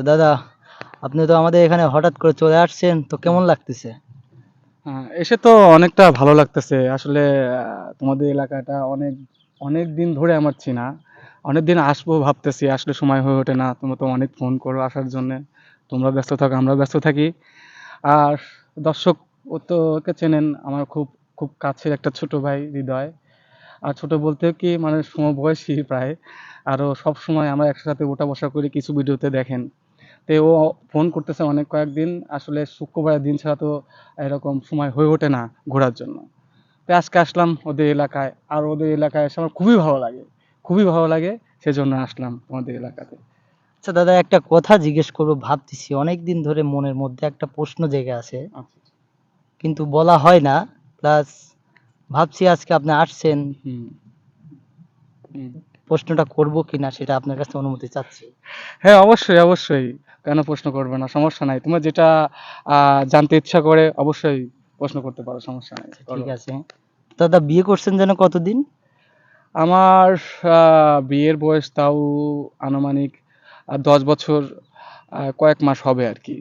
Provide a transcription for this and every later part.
তো দাদা আপনি তো আমাদের এখানে হঠাৎ করে চলে আসছেন তো কেমন লাগতেছে? হ্যাঁ, এসে তো অনেকটা ভালো লাগতেছে। আসলে তোমাদের এলাকাটা অনেক অনেক দিন ধরে আমার চেনা। অনেক দিন আসব ভাবতেছি আসলে সময় হয়ে ওঠে না। তোমরা তো অনেক ফোন করো আসার জন্য। তোমরা ব্যস্ত থাকো আমরা ব্যস্ত থাকি। আর দর্শক ও তো ওকে চেনেন আমার খুব খুব কাছের একটা ছোট ভাই হৃদয়। আর ছোট বলতে কি মানে সমবয়সী প্রায়। আরও সব সময় আমরা একসাথে ওঠা বসা করি কিছু ভিডিওতে দেখেন। তো ও ফোন করতেছে অনেক কয়েকদিন। আসলে শুক্রবারের দিন ছাড়া তো এরকম সময় হয়ে ওঠে না ঘোরার জন্য। তো আজকে আসলাম ওদের এলাকায়। আর ওদের এলাকায় এসে আমার খুবই ভালো লাগে। খুবই ভালো লাগে সেজন্য আসলাম তোমাদের এলাকাতে। আচ্ছা দাদা একটা কথা জিজ্ঞেস করব ভাবতেছি। অনেক দিন ধরে মনের মধ্যে একটা প্রশ্ন জেগে আছে। আচ্ছা কিন্তু বলা হয় না। প্লাস ভাবছি আজকে আপনি আসছেন। প্রশ্নটা করব কিনা সেটা আপনার কাছে অনুমতি চাচ্ছি। হ্যাঁ অবশ্যই অবশ্যই। কেন প্রশ্ন করবে না? সমস্যা নাই। তোমার যেটা জানতে ইচ্ছা করে অবশ্যই প্রশ্ন করতে পারো সমস্যা নাই। আচ্ছা, ঠিক আছে। দাদা বিয়ে করছেন যেন কতদিন? আমার বিয়ের বয়স তাও আনুমানিক দশ বছর কয়েক মাস হবে আর কি।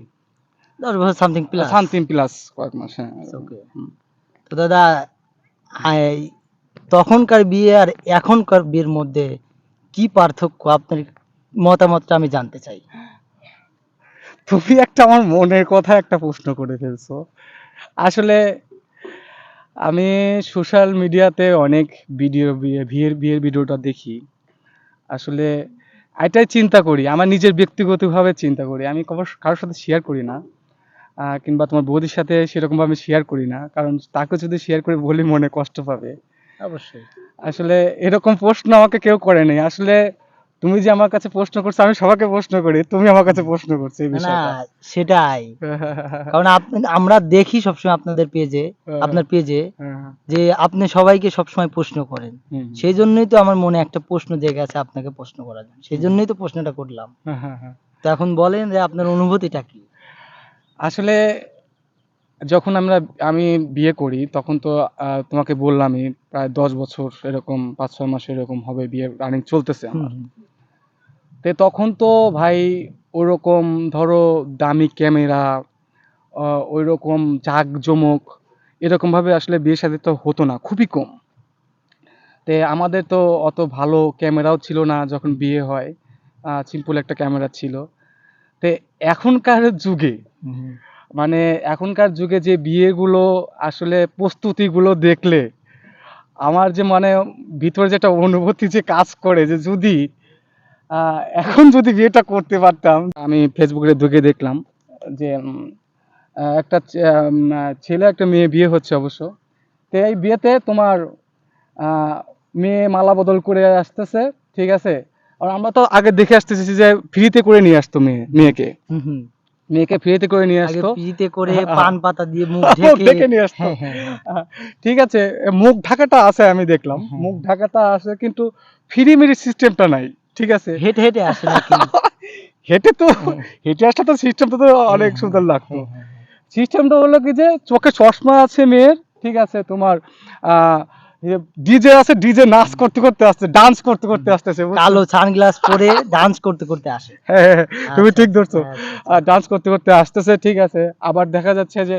দশ বছর সামথিং প্লাস সামথিং প্লাস কয়েক মাস হ্যাঁ। তো দাদা তখনকার বিয়ে আর এখনকার বিয়ের মধ্যে কি পার্থক্য আপনার মতামতটা আমি জানতে চাই? তুমি একটা আমার মনের কথা একটা প্রশ্ন করে ফেলছো। আসলে আমি সোশ্যাল মিডিয়াতে অনেক ভিডিও বিয়ে বিয়ের বিয়ের ভিডিওটা দেখি। আসলে এটাই চিন্তা করি আমার নিজের ব্যক্তিগতভাবে চিন্তা করি। আমি কারোর সাথে শেয়ার করি না কিংবা তোমার বৌদির সাথে সেরকমভাবে শেয়ার করি না কারণ তাকে যদি শেয়ার করে বলি মনে কষ্ট পাবে। অবশ্যই। আসলে এরকম প্রশ্ন আমাকে কেউ করেনি আসলে তুমি যে আমার কাছে প্রশ্ন করছ আমি সবাইকে প্রশ্ন করি তুমি আমার কাছে প্রশ্ন করছ এই বিষয়টা। সেটাই। কারণ আপনি আমরা দেখি সবসময় আপনাদের পেজে হ্যাঁ। আপনার পেজে হ্যাঁ, যে আপনি সবাইকে সবসময় প্রশ্ন করেন। সেই জন্যই তো আমার মনে একটা প্রশ্ন জেগে আছে আপনাকে প্রশ্ন করার জন্য। সেই জন্যই তো প্রশ্নটা করলাম। হ্যাঁ। তো এখন বলেন যে আপনার অনুভূতিটা কি? আসলে যখন আমরা আমি বিয়ে করি তখন তো তোমাকে বললামই প্রায় দশ বছর এরকম পাঁচ ছয় মাস এরকম হবে বিয়ে রানিং চলতেছে আমার। তে তখন তো ভাই ওরকম ধরো দামি ক্যামেরা ওই রকম জাঁকজমক এরকম ভাবে আসলে বিয়ে শাদী তো হতো না খুবই কম। তে আমাদের তো অত ভালো ক্যামেরাও ছিল না যখন বিয়ে হয় সিম্পল একটা ক্যামেরা ছিল। তে এখনকার যুগে মানে এখনকার যুগে যে বিয়েগুলো, আসলে প্রস্তুতিগুলো দেখলে, আমার যে মানে ভিতরে যেটা অনুভূতি যে কাজ করে যে যদি এখন যদি বিয়েটা করতে পারতাম। আমি ফেসবুকে ঢুকে দেখলাম যে একটা ছেলে একটা মেয়ে বিয়ে হচ্ছে অবশ্য। তো এই বিয়েতে তোমার মেয়ে মালা বদল করে আসতেছে, ঠিক আছে? আর আমরা তো আগে দেখে আসতেছি যে ফ্রিতে করে নিয়ে আসতো মেয়ে, মেয়েকে। হুম। মেয়েকে ফ্রিতে করে নিয়ে আসতো পিজিতে করে পান পাতা দিয়ে মুখ ঢেকে নিয়ে আসতো। হ্যাঁ, হ্যাঁ, হ্যাঁ। আহ, ঠিক আছে মুখ ঢাকাটা আছে আমি দেখলাম। মুখ ঢাকাটা আছে কিন্তু ফ্রি মেরি সিস্টেমটা নাই ঠিক আছে হেঁটে হেঁটে আসে নাকি হেঁটে তো হেঁটে আসা তো সিস্টেমটা তো অনেক সুন্দর লাগতো। সিস্টেমটা হলো কি যে চোখে চশমা আছে মেয়ের ঠিক আছে তোমার ডিজে আছে ডিজে নাচ করতে করতে আসছে ডান্স করতে করতে আসতেছে কালো সানগ্লাস পরে ডান্স করতে করতে আসে। হ্যাঁ, হ্যাঁ, হ্যাঁ, তুমি ঠিক ধরছো। ডান্স করতে করতে আসতেছে ঠিক আছে। আবার দেখা যাচ্ছে যে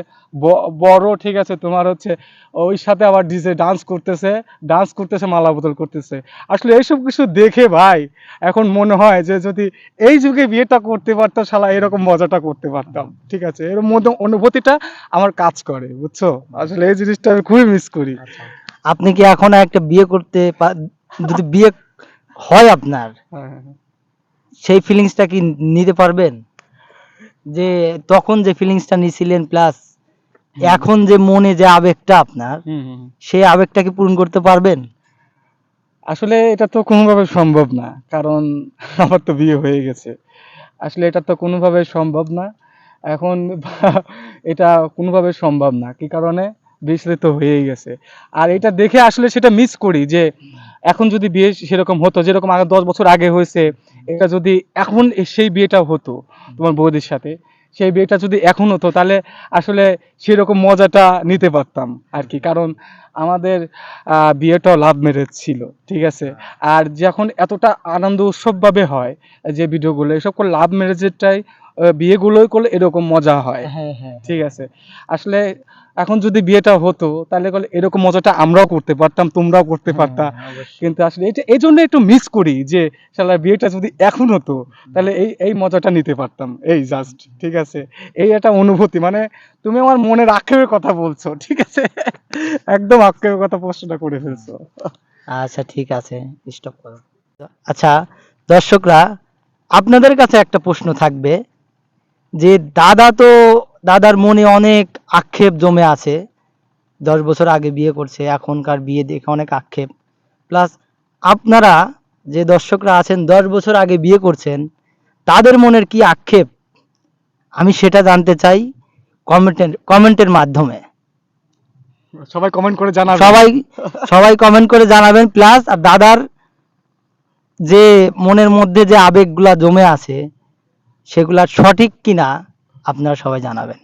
বড় ঠিক আছে তোমার হচ্ছে ওই সাথে আবার ডিজে ডান্স করতেছে ডান্স করতেছে মালা বদল করতেছে। আসলে এইসব কিছু দেখে ভাই এখন মনে হয় যে যদি এই যুগে বিয়েটা করতে পারতাম শালা এরকম মজাটা করতে পারতাম। ঠিক আছে এর মধ্যে অনুভূতিটা আমার কাজ করে বুঝছ? আসলে এই জিনিসটা আমি খুবই মিস করি। আচ্ছা। আপনি কি এখন একটা বিয়ে করতে যদি বিয়ে হয় আপনার হ্যাঁ, সেই ফিলিংসটা কি নিতে পারবেন? যে তখন যে ফিলিংসটা নিছিলেন প্লাস এখন যে মনে যে আবেগটা আপনার। সেই আবেগটা কি পূরণ করতে পারবেন? আসলে এটা তো কোনোভাবে সম্ভব না কারণ আমার তো বিয়ে হয়ে গেছে। আসলে এটা তো কোনোভাবে সম্ভব না। এখন এটা কোনোভাবে সম্ভব না। কি কারণে? বিয়ে তো হয়েই গেছে। আর এটা দেখে আসলে সেটা মিস করি যে এখন যদি বিয়ে সেরকম হতো, যেরকম আগে দশ বছর আগে হয়েছে, এটা যদি এখন সেই বিয়েটা হতো তোমার বৌদির সাথে, সেই বিয়েটা যদি এখন হতো, তাহলে আসলে সেরকম মজাটা নিতে পারতাম আর কি। কারণ আমাদের বিয়েটাও লাভ ম্যারেজ ছিল, ঠিক আছে? আর যখন এতটা আনন্দ উৎসব ভাবে হয়, যে ভিডিওগুলো এসব লাভ ম্যারেজেরটাই বিয়েগুলোই করলে এরকম মজা হয়। হ্যাঁ হ্যাঁ ঠিক আছে? আসলে এখন যদি বিয়েটা হতো তাহলে বলে এরকম মজাটা আমরাও করতে পারতাম তোমরাও করতে পারতা। কিন্তু আসলে এটা এই জন্য একটু মিস করি যে শালা বিয়েটা যদি এখন হতো তাহলে এই এই মজাটা নিতে পারতাম। এই জাস্ট ঠিক আছে? এই একটা অনুভূতি মানে তুমি আমার মনের আক্ষেপের কথা বলছো ঠিক আছে? একদম আক্ষেপের কথা প্রশ্নটা করে ফেলছো। আচ্ছা ঠিক আছে স্টপ করো। আচ্ছা দর্শকরা আপনাদের কাছে একটা প্রশ্ন থাকবে। যে দাদা তো দাদার মনে অনেক আক্ষেপ জমে আছে। দশ বছর আগে বিয়ে করছে এখনকার বিয়ে দেখে অনেক আক্ষেপ। প্লাস আপনারা যে দর্শকরা আছেন দশ বছর আগে বিয়ে করছেন তাদের মনের কি আক্ষেপ? আমি সেটা জানতে চাই কমেন্টের কমেন্টের মাধ্যমে। সবাই কমেন্ট করে জানাবে সবাই সবাই কমেন্ট করে জানাবেন। প্লাস আর দাদার যে মনের মধ্যে যে আবেগগুলা জমে আছে সেগুলা সঠিক কিনা আপনারা সবাই জানাবেন।